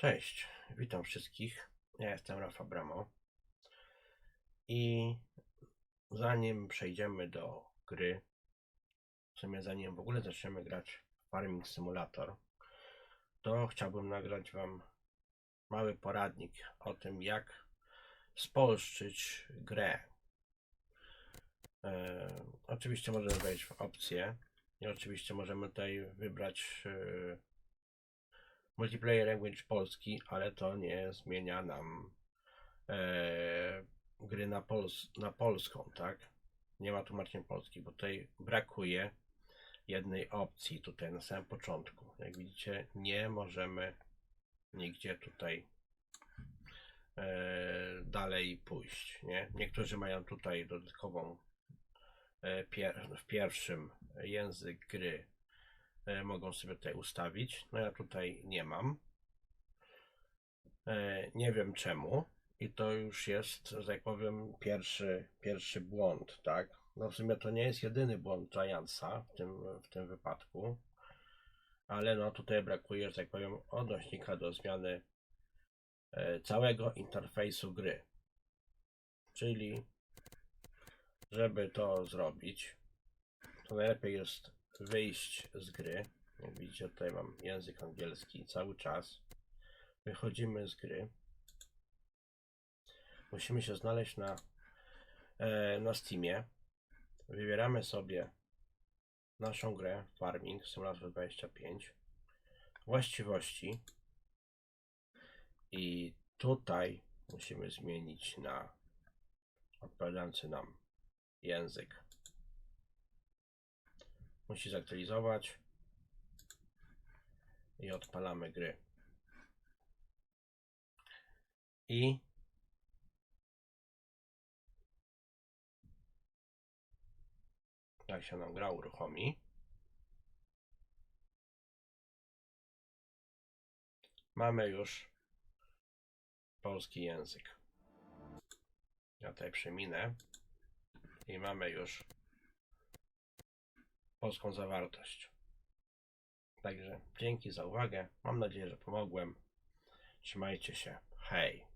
Cześć, witam wszystkich. Ja jestem Rafa Bramo. I zanim przejdziemy do gry, w sumie zanim w ogóle zaczniemy grać Farming Simulator, to chciałbym nagrać Wam mały poradnik o tym, jak spolszczyć grę. E, oczywiście możemy wejść w opcje i oczywiście możemy tutaj wybrać e, multiplayer language polski, ale to nie zmienia nam e, gry na, pols na polską, tak? Nie ma tłumaczenia polski, bo tutaj brakuje jednej opcji tutaj na samym początku. Jak widzicie, nie możemy nigdzie tutaj e, dalej pójść, nie? Niektórzy mają tutaj dodatkową e, pier w pierwszym język gry mogą sobie tutaj ustawić. No ja tutaj nie mam. E, Nie wiem czemu. I to już jest, że tak powiem, pierwszy, pierwszy błąd, tak? No w sumie to nie jest jedyny błąd Giantsa w tym, w tym wypadku. Ale no tutaj brakuje, że tak powiem, odnośnika do zmiany e, całego interfejsu gry. Czyli, żeby to zrobić, to najlepiej jest wyjść z gry. Jak widzicie, tutaj mam język angielski cały czas. Wychodzimy z gry. Musimy się znaleźć na, e, na Steamie. Wybieramy sobie naszą grę Farming Simulator 25. Właściwości. I tutaj musimy zmienić na odpowiadający nam język musi zaktualizować i odpalamy gry. I jak się nam gra uruchomi, mamy już polski język. Ja tutaj przeminę i mamy już polską zawartość. Także dzięki za uwagę. Mam nadzieję, że pomogłem. Trzymajcie się. Hej.